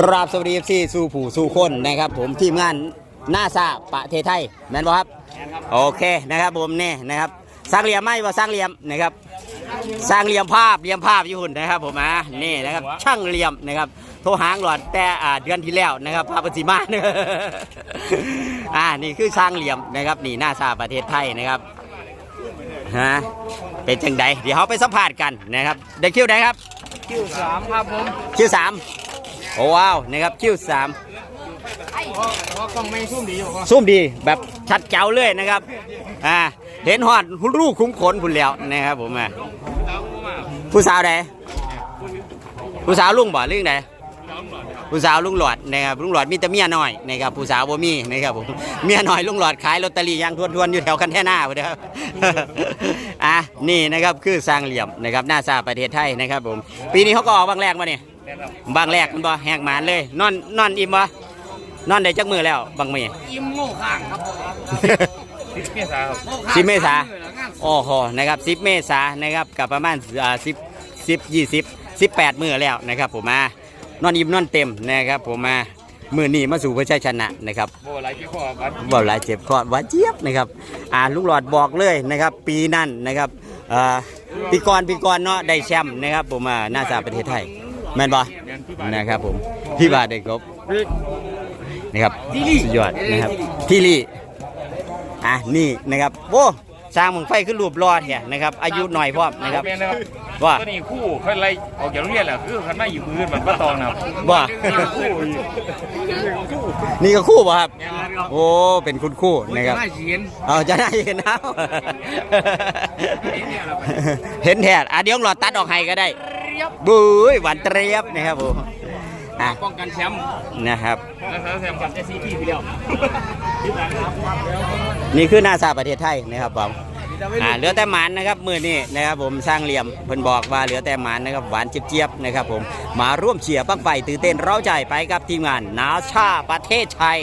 กราบสวัสดีที่สู่ผู้สู่คนนะครับผมทีมงานนาซาประเทศไทยแม่นบ่ครับ โอเคนะครับผมนี่นะครับสร้างเหลี่ยมไหมว่าสร้างเหลี่ยมนะครับ สร้างเหลี่ยมภาพเหลี่ยมภาพอยู่หุ่นนะครับผมอะนี่นะครับ ช่างเหลี่ยมนะครับโทรหางหลอดแต่อ่าเดือนที่แล้วนะครับภาพปฏิมาเนอะอ่านี่คือช่างเหลี่ยมนะครับนี่นาซาประเทศไทยนะครับฮะเป็นจังใดเดี๋ยวเขาไปสัมภาษณ์กันนะครับได้คิวไหนครับคิวสามครับผมคิวสาม โอ้ว้าวนะครับคิวสามเพราะเพราะกล้องไม่ซุ่มดีอยู่ก็ซุ่มดีแบบชัดเจ๋วเลยนะครับอ่าเห็นหอดรูคุ้มขนพุ่นแล้วนะครับผมอะผู้สาวใดผู้สาวลุงบ่หรือไงผู้สาวลุงหลอดนะครับลุงหลอดมีแต่เมียน้อยนะครับผู้สาวบ่มีนะครับผมเมียน้อยลุงหลอดขายลอตเตอรี่ยางทวนๆอยู่แถวคันแท่หน้าพุ่นนะครับอะนี่นะครับคือสร้างเหลี่ยมนะครับหน้าซาประเทศไทยนะครับผมปีนี้เขาก็ออกบางแรกมาเนี่ย บางแรกมันบ่แหกหมานเลย นอนนอนอิ่มบ่นอนได้จักมือแล้วบางมืออิ่มโง่ข้างครับผมสิบเมษาครับสิบเมษาโอ้โหนะครับสิบเมษานะครับกับประมาณอ่าสิบสิบยี่สิบสิบแปดมือแล้วนะครับผมมานอนอิ่มนอนเต็มนะครับผมมามือนี้มาสู่เพื่อชัยชนะนะครับโบอะไรที่ข้อวัดบ่หลายเจ็บคอหวานเจี๊ยบนะครับอ่าลุงหลอดบอกเลยนะครับ ปีนั้นนะครับอ่าปีก่อนปีก่อนเนาะได้แชมป์นะครับผมมาหน้าซาประเทศไทย แม่นบ่นะครับผมพี่บาทได้ครบนะครับสุดยอดนะครับที่ลี่อะนี่นะครับโว้สร้างมึงไฟขึ้นรูปรอดเนี่ยนะครับ อายุหน่อยพร้อมนะครับเป็นนะครับว่าตัวนี้คู่เขาไล่ออกจากโรงเรียนแหละคือคันไม่อยู่มือมันก็ตองนะครับว่าคู่นี่ก็คู่ป่ะครับ โอ้เป็นคุณคู่นะครับไม่เสียนเอาจะได้เห็นเอาเห็นแท้อะเดี๋ยวหลอดตัดออกให้ก็ได้ บุ้ยหวานเตรียบนะครับผมอะป้องกันแชมป์นะครับนะครับแซมกันซีทีไปแล้วนี่คือหน้าซาประเทศไทยนะครับผมอ่าเหลือแต่หมันนะครับมือนี้นะครับผมสร้างเหลี่ยมเพิ่นบอกว่าเหลือแต่หมันนะครับหวานเจี๊ยบๆนะครับผมมาร่วมเชียร์บั้งไฟตื่นเต้นเร้าใจไปกับทีมงานนาชาประเทศไทย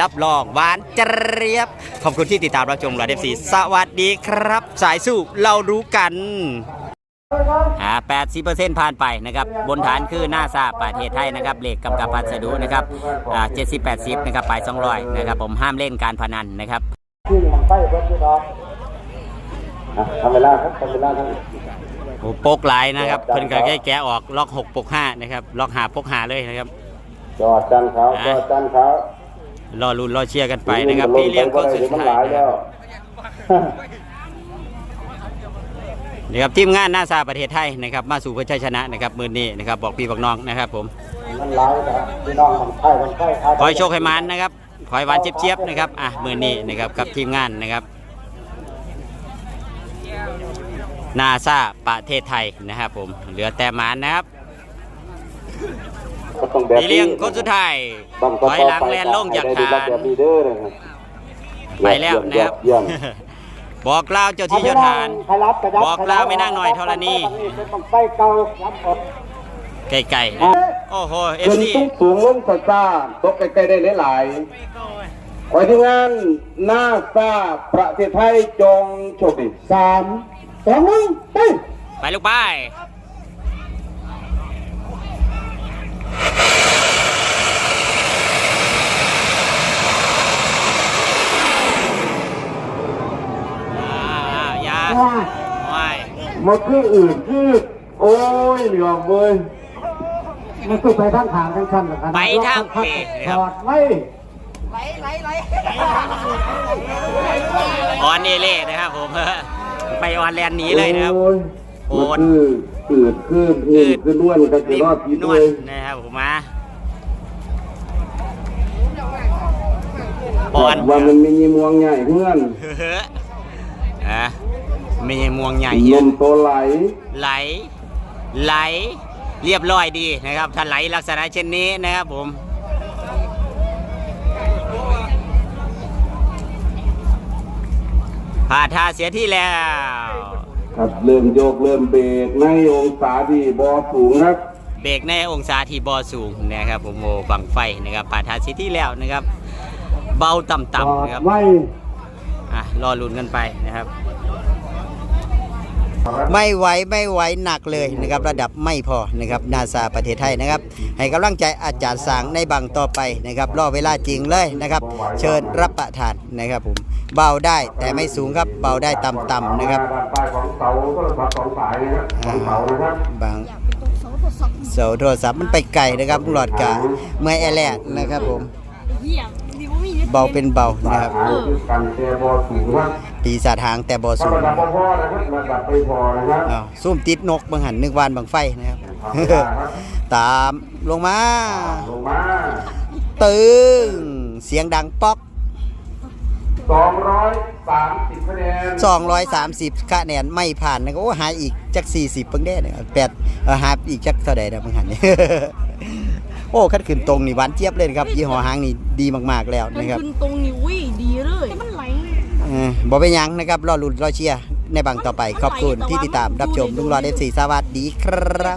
รับรองหวานเจี๊ยบ ขอบคุณที่ติดตามรับชมรายเดฟซีสวัสดีครับ สายสู้เรารู้กัน อ่า80%ผ่านไปนะครับ บนฐานคือหน้าซาประเทศไทยนะครับเลขกำกับพัสดุนะครับอ่า70-80นะครับไป200นะครับ ผมห้ามเล่นการพนันนะครับทำเวลาครับทำเวลาทั้งโอ้โปกหลายนะครับเพิ่นก็แก้แกะออกล็อก6ปก5นะครับล็อกหาปกหาเลยนะครับจอดจันเขาจอดจันเขารอลุ้นรอเชียร์กันไปนะครับพี่เลี้ยงคนสุดมันท้าหยลาย นะคแล้วรับนี่ครับทีมงานนาซาประเทศไทยนะครับมาสู่เพื่อชัยชนะนะครับมือนี้นะครับบอกพี่บอกน้องนะครับผมมันหลายครับพี่น้องมันไข่มันไข่ขอให้โชคให้มันนะครับขอให้หวานเจี๊ยบๆนะครับอะมือนี้นะครับกับทีมงานนะครับนาซาประเทศไทยนะครับผมเหลือแต่หมานนะครับก็ต้องแบบพี่เลี้ยงคนสุดท้ายถอยหลังแลนลงจากฐานแบบนี้เด้อนะครับไปแล้วนะครับ เยี่ยม บอกกล่าวเจ้าที่เจ้าทานใครรับระยับอกกล่าวไม่นั่งหน่อยธรณีเป็นบังไฟเก่าครับผมไกลๆนะโอ้โหเอฟขึ้นซีสูงสูงลงซ่าซ่าตกใกล้ๆได้หลายๆขอให้ทีมงานหน้าซาประเทศไทยจงโชคดีสามสองหนึ่งไปไปลูกไปอ่าอย่าไม่ มันคืออื่นคือโอ้ยเหลือมเว้ยมันคือไปทางทางทางชั้นเหรอครับไปทางเพจนะคจรับอดไว้ออนเอเล่นะครับผม ไปออนแลนด์หนีเลยนะครับ โอ้โอนมันคืออืดขึ้นอืดขึ้นด้วนกันจะรอดพีนด้ววลยนะครับผมมาบบออลลว่ามันมีมวงใหญ่เพื่อน เฮ้ออะ มีมวงใหญ่นเฮียมโตไหล ไหล ไหล เรียบร้อยดีนะครับ ถ้าไหลลักษณะเช่นนี้นะครับผม ผ่าทาเสียที่แล้ว ครับเริ่มโยกเริ่มเบรกในองศาที่บอสูงครับ เบรกในองศาที่บอสูงนะครับผมโมบังไฟนะครับผ่าทาเสียที่แล้วนะครับ เบาต่ำจอๆดนะครับ ไว้ อะรอลุ้นกันไปนะครับ ไม่ไหวไม่ไหวหนักเลยนะครับระดับไม่พอนะครับนาซาประเทศไทยนะครับ ให้กำลังใจอาจารย์สางในบังต่อไปนะครับรอเวลาจริงเลยนะครับ เชิญรับประทานนะครับผมเบาได้แต่ไม่สูงครับเบาได้ต่ำๆนะครับด้านใต้ของเสาโทรศัพท์สองสายนะครับสองเสานะครับบางเสาโทรศัพท์มันไปไกลนะครับลุงหลอดกะเมื่อยแอแลดนะครับผมเหี้ยดีว่ามีเบาเป็นเบานะครับ หางคือกันเตะบอลสูงครับปีศาจหางแต่บ่ถ้าสูงระดับบ่พอนะครับระดับไม่พอนะครับอ้าวซุ่มติดนกบางหันนึกวานบางไฟนะครับ ตามลงมาลงมา ตึงเสียงดังป๊อก230คะแนน230คะแนนไม่ผ่านนะครับโอ้หายอีกจัก 40เพิ่งได้นะครับแปดเออหาอีกจักเท่าใดนะบางหันนี่โอ้คัดขึ้นตรงนี่หวานเจี๊ยบเลยนะครับยี่ห้อหางนี่ดีมากๆแล้วมันนะครับขึ้นตรงนี้อุ้ยดีเลยมันไหลเออบ่เป็นหยังนะครับรอลุ้นรอเชียร์ในบางต่อไปขอบคุณที่ติดตามรับชมลุงรอดเอฟซีสวัสดีครับ